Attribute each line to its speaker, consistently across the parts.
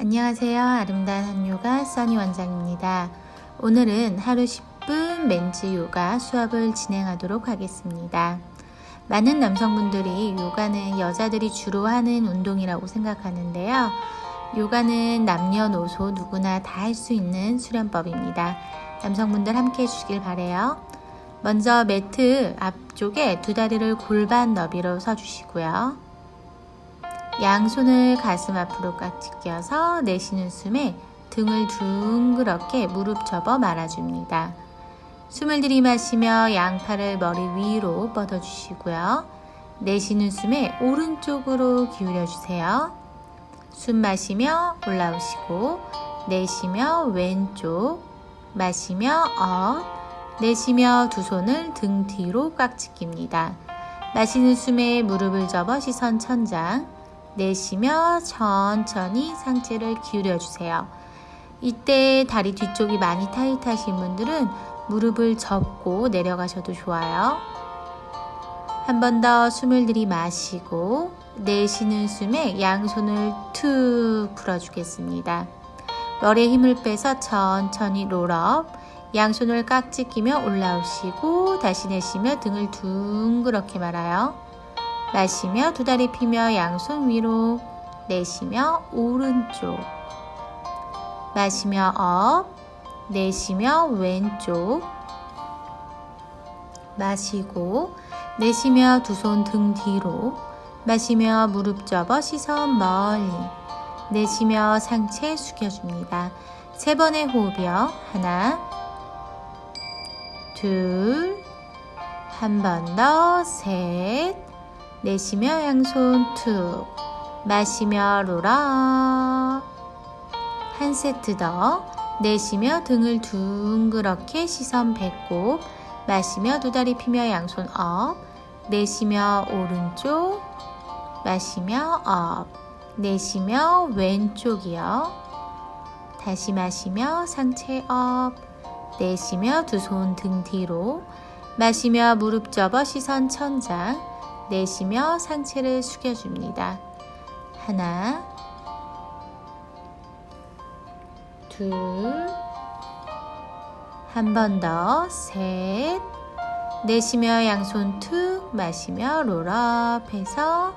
Speaker 1: 안녕하세요. 아름다운 한요가 써니 원장입니다. 오늘은 하루 10분 멘즈 요가 수업을 진행하도록 하겠습니다. 많은 남성분들이 요가는 여자들이 주로 하는 운동이라고 생각하는데요. 요가는 남녀노소 누구나 다 할 수 있는 수련법입니다. 남성분들 함께 해주시길 바래요. 먼저 매트 앞쪽에 두 다리를 골반 너비로 서주시고요. 양손을 가슴 앞으로 깍지 껴서 내쉬는 숨에 등을 둥그렇게 무릎 접어 말아줍니다. 숨을 들이마시며 양팔을 머리 위로 뻗어주시고요. 내쉬는 숨에 오른쪽으로 기울여 주세요. 숨 마시며 올라오시고 내쉬며 왼쪽 마시며 업 내쉬며 두 손을 등 뒤로 꽉지 낍니다. 마시는 숨에 무릎을 접어 시선 천장 내쉬며 천천히 상체를 기울여 주세요. 이때 다리 뒤쪽이 많이 타이트하신 분들은 무릎을 접고 내려가셔도 좋아요. 한 번 더 숨을 들이마시고 내쉬는 숨에 양손을 툭 풀어주겠습니다. 머리에 힘을 빼서 천천히 롤업, 양손을 깍지 끼며 올라오시고 다시 내쉬며 등을 둥그렇게 말아요. 마시며 두 다리 피며 양손 위로 내쉬며 오른쪽 마시며 업 내쉬며 왼쪽 마시고 내쉬며 두 손 등 뒤로 마시며 무릎 접어 시선 멀리 내쉬며 상체 숙여줍니다. 세 번의 호흡이요. 하나 둘 한 번 더 셋 내쉬며 양손 툭 마시며 롤업 한 세트 더. 내쉬며 등을 둥그렇게 시선 배꼽 마시며 두 다리 피며 양손 업 내쉬며 오른쪽 마시며 업 내쉬며 왼쪽이요. 다시 마시며 상체 업 내쉬며 두 손 등 뒤로 마시며 무릎 접어 시선 천장 내쉬며 상체를 숙여줍니다. 하나, 둘, 한 번 더, 셋, 내쉬며 양손 툭 마시며 롤업 해서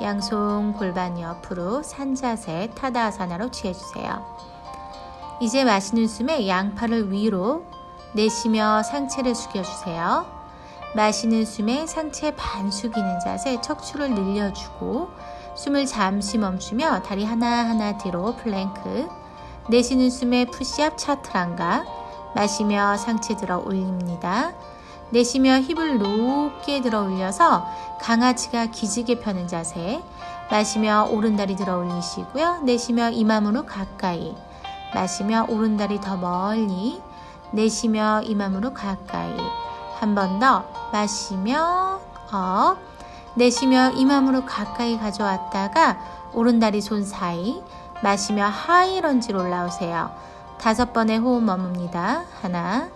Speaker 1: 양손 골반 옆으로 산자세 타다아사나로 취해주세요. 이제 마시는 숨에 양팔을 위로 내쉬며 상체를 숙여주세요. 마시는 숨에 상체 반 숙이는 자세 척추를 늘려주고 숨을 잠시 멈추며 다리 하나하나 뒤로 플랭크 내쉬는 숨에 푸시업 차트랑가 마시며 상체 들어 올립니다. 내쉬며 힙을 높게 들어 올려서 강아지가 기지개 펴는 자세 마시며 오른다리 들어 올리시고요. 내쉬며 이마으로 가까이 마시며 오른다리 더 멀리 내쉬며 이마으로 가까이 한 번 더 마시며 업 내쉬며 이마으로 가까이 가져왔다가 오른다리 손 사이 마시며 하이 런지로 올라오세요. 다섯 번의 호흡 머뭅니다. 하나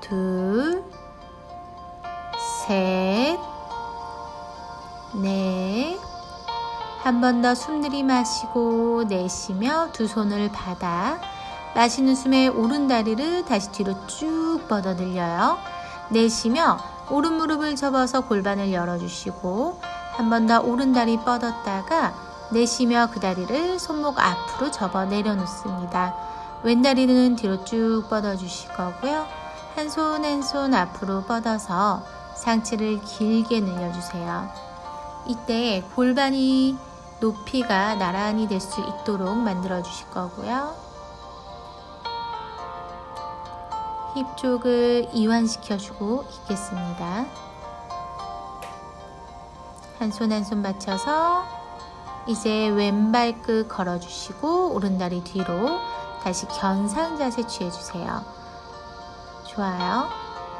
Speaker 1: 둘 셋, 넷, 한 번 더 숨 들이마시고 내쉬며 두 손을 받아 마시는 숨에 오른 다리를 다시 뒤로 쭉 뻗어 늘려요. 내쉬며 오른 무릎을 접어서 골반을 열어주시고 한 번 더 오른 다리 뻗었다가 내쉬며 그 다리를 손목 앞으로 접어 내려놓습니다. 왼 다리는 뒤로 쭉 뻗어 주실 거고요. 한 손 한 손 앞으로 뻗어서 상체를 길게 늘려주세요. 이때 골반이 높이가 나란히 될 수 있도록 만들어 주실 거고요. 힙 쪽을 이완시켜주고 있겠습니다. 한 손 한 손 맞춰서 이제 왼발 끝 걸어주시고 오른다리 뒤로 다시 견상 자세 취해주세요. 좋아요.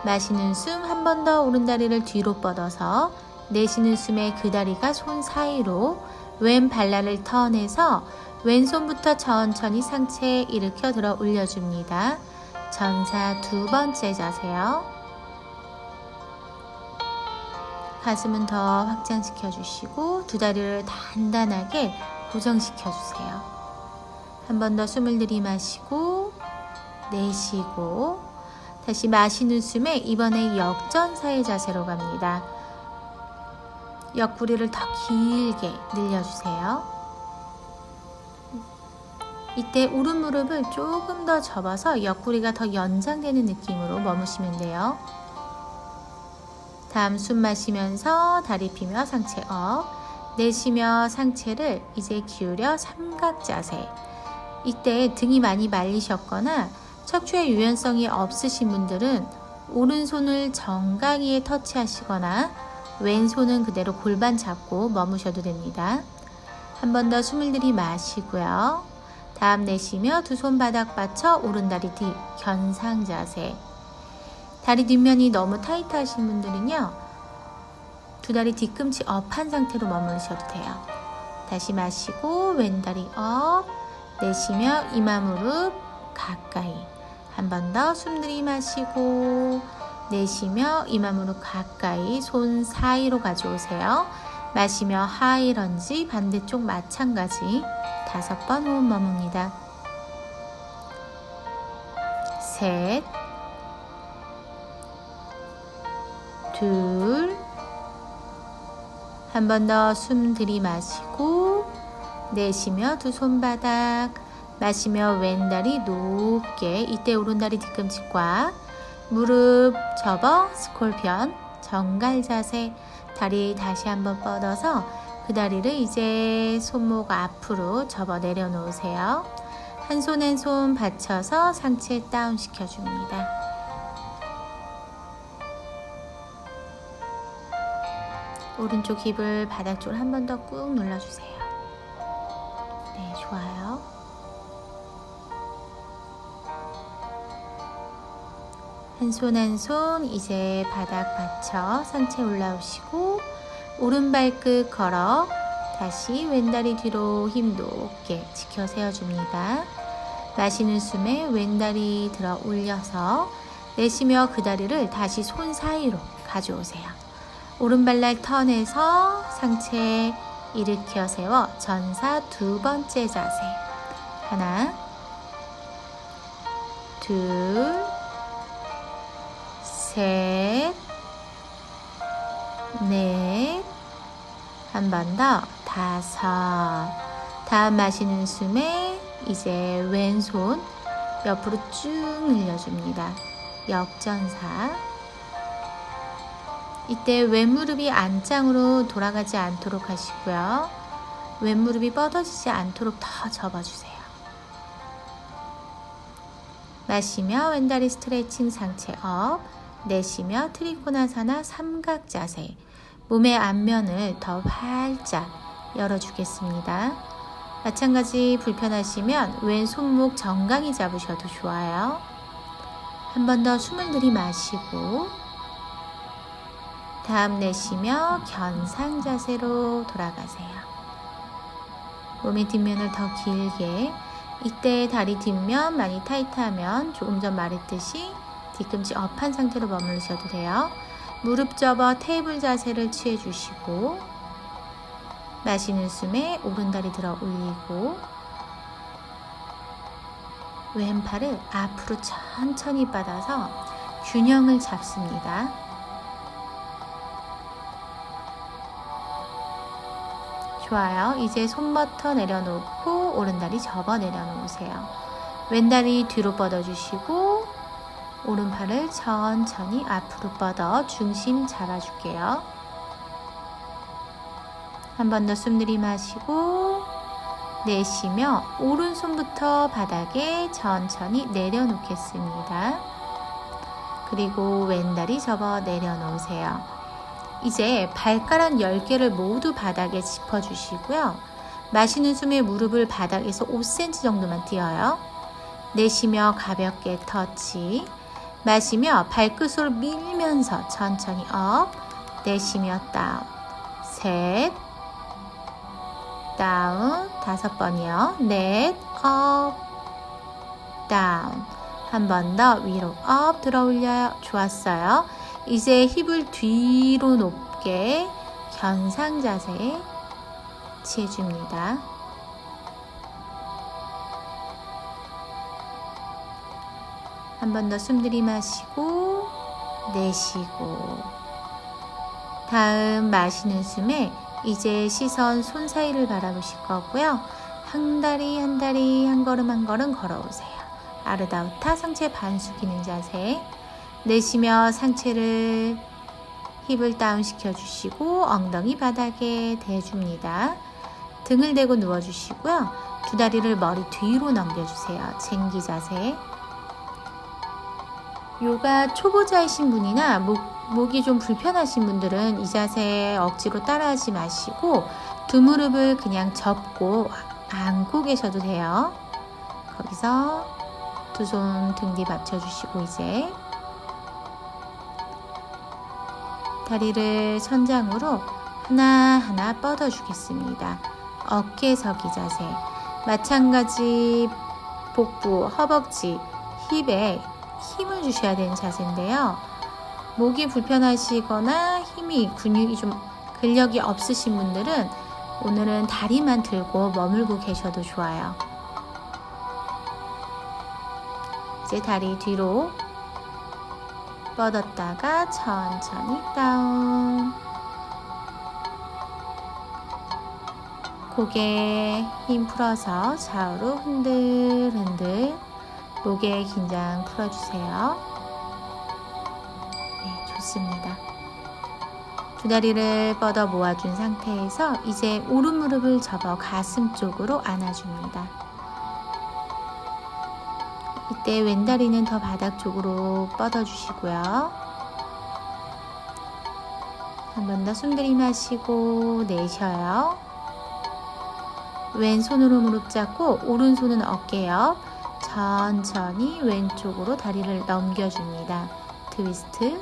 Speaker 1: 마시는 숨 한 번 더 오른다리를 뒤로 뻗어서 내쉬는 숨에 그 다리가 손 사이로 왼 발날을 턴해서 왼손부터 천천히 상체에 일으켜 들어 올려줍니다. 전사 두 번째 자세요. 가슴은 더 확장시켜 주시고 두 다리를 단단하게 고정시켜 주세요. 한 번 더 숨을 들이마시고 내쉬고 다시 마시는 숨에 이번에 역전사의 자세로 갑니다. 옆구리를 더 길게 늘려주세요. 이때 오른 무릎을 조금 더 접어서 옆구리가 더 연장되는 느낌으로 머무시면 돼요. 다음 숨 마시면서 다리 펴며 상체 업. 내쉬며 상체를 이제 기울여 삼각 자세. 이때 등이 많이 말리셨거나 척추의 유연성이 없으신 분들은 오른손을 정강이에 터치하시거나 왼손은 그대로 골반 잡고 머무셔도 됩니다. 한 번 더 숨을 들이마시고요. 다음 내쉬며 두 손 바닥 받쳐 오른다리 뒤 견상 자세. 다리 뒷면이 너무 타이트하신 분들은요. 두 다리 뒤꿈치 업한 상태로 머무르셔도 돼요. 다시 마시고 왼다리 업. 내쉬며 이마 무릎 가까이. 한 번 더 숨 들이마시고 내쉬며 이마 무릎 가까이 손 사이로 가져오세요. 마시며 하이 런지 반대쪽 마찬가지 다섯 번 호흡 머뭅니다. 셋, 둘, 한 번 더 숨 들이마시고 내쉬며 두 손바닥 마시며 왼다리 높게 이때 오른다리 뒤꿈치과 무릎 접어 스콜피언 정갈 자세 다리 다시 한번 뻗어서 그 다리를 이제 손목 앞으로 접어 내려놓으세요. 한손한손 받쳐서 상체 다운 시켜줍니다. 오른쪽 힙을 바닥 쪽으로 한 번 더 꾹 눌러주세요. 네, 좋아요. 한 손 한손 이제 바닥 받쳐 상체 올라오시고 오른 발끝 걸어 다시 왼다리 뒤로 힘 높게 지켜 세워줍니다. 마시는 숨에 왼다리 들어 올려서 내쉬며 그 다리를 다시 손 사이로 가져오세요. 오른발날 턴해서 상체 일으켜 세워 전사 두 번째 자세. 하나, 둘, 셋, 넷, 한 번 더, 다섯. 다음 마시는 숨에 이제 왼손 옆으로 쭉 늘려줍니다. 역전사. 이때 왼무릎이 안짱으로 돌아가지 않도록 하시고요. 왼무릎이 뻗어지지 않도록 더 접어주세요. 마시며 왼다리 스트레칭 상체 업, 내쉬며 트리코나사나 삼각 자세. 몸의 앞면을 더 활짝 열어주겠습니다. 마찬가지 불편하시면 왼 손목 정강이 잡으셔도 좋아요. 한 번 더 숨을 들이마시고 다음 내쉬며 견상 자세로 돌아가세요. 몸의 뒷면을 더 길게 이때 다리 뒷면 많이 타이트하면 조금 전 말했듯이 뒤꿈치 업한 상태로 머무르셔도 돼요. 무릎 접어 테이블 자세를 취해 주시고 마시는 숨에 오른다리 들어 올리고 왼팔을 앞으로 천천히 뻗어서 균형을 잡습니다. 좋아요. 이제 손버터 내려놓고 오른다리 접어 내려놓으세요. 왼다리 뒤로 뻗어주시고 오른팔을 천천히 앞으로 뻗어 중심 잡아줄게요. 한 번 더 숨 들이마시고 내쉬며 오른손부터 바닥에 천천히 내려놓겠습니다. 그리고 왼다리 접어 내려놓으세요. 이제 발가락 10개를 모두 바닥에 짚어주시고요. 마시는 숨에 무릎을 바닥에서 5cm 정도만 띄어요. 내쉬며 가볍게 터치. 마시며 발끝으로 밀면서 천천히 업. 내쉬며 다운. 셋. 다운. 다섯 번이요. 넷. 업. 다운. 한 번 더 위로 업 들어 올려요. 좋았어요. 이제 힙을 뒤로 높게 견상 자세에 취해줍니다. 한 번 더 숨 들이마시고 내쉬고 다음 마시는 숨에 이제 시선 손 사이를 바라보실 거고요. 한 다리 한 다리 한 걸음 한 걸음 걸어오세요. 아르다우타 상체 반 숙이는 자세. 내쉬며 상체를 힙을 다운 시켜 주시고 엉덩이 바닥에 대줍니다. 등을 대고 누워주시고요. 두 다리를 머리 뒤로 넘겨주세요. 쟁기 자세. 요가 초보자이신 분이나 목, 목이 좀 불편하신 분들은 이 자세 억지로 따라하지 마시고 두 무릎을 그냥 접고 안고 계셔도 돼요. 거기서 두 손 등 뒤 받쳐주시고 이제 다리를 천장으로 하나하나 뻗어주겠습니다. 어깨 서기 자세. 마찬가지 복부, 허벅지, 힙에 힘을 주셔야 되는 자세인데요. 목이 불편하시거나 힘이, 근육이 좀 근력이 없으신 분들은 오늘은 다리만 들고 머물고 계셔도 좋아요. 이제 다리 뒤로 뻗었다가 천천히 다운. 고개 힘 풀어서 좌우로 흔들흔들. 목의 긴장 풀어주세요. 네, 좋습니다. 두 다리를 뻗어 모아준 상태에서 이제 오른 무릎을 접어 가슴 쪽으로 안아줍니다. 이때 왼 다리는 더 바닥 쪽으로 뻗어주시고요. 한 번 더 숨 들이 마시고 내쉬어요. 왼손으로 무릎 잡고 오른손은 어깨 옆 천천히 왼쪽으로 다리를 넘겨줍니다. 트위스트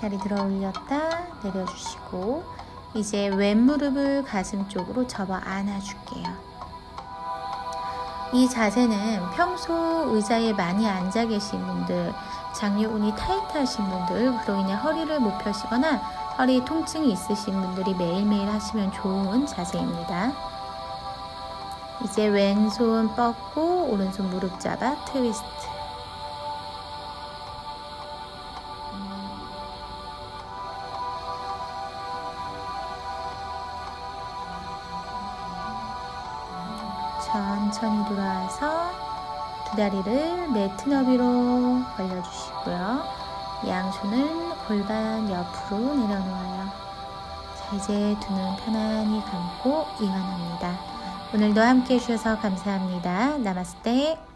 Speaker 1: 다리 들어 올렸다 내려주시고 이제 왼 무릎을 가슴 쪽으로 접어 안아줄게요. 이 자세는 평소 의자에 많이 앉아 계신 분들, 장요운이 타이트하신 분들, 그로 인해 허리를 못 펴시거나 허리 통증이 있으신 분들이 매일매일 하시면 좋은 자세입니다. 이제 왼손 뻗고 오른손 무릎 잡아 트위스트. 천천히 돌아와서 두 다리를 매트 너비로 벌려주시고요. 양손은 골반 옆으로 내려놓아요. 자, 이제 두 눈 편안히 감고 이완합니다. 오늘도 함께 해주셔서 감사합니다. 나마스테.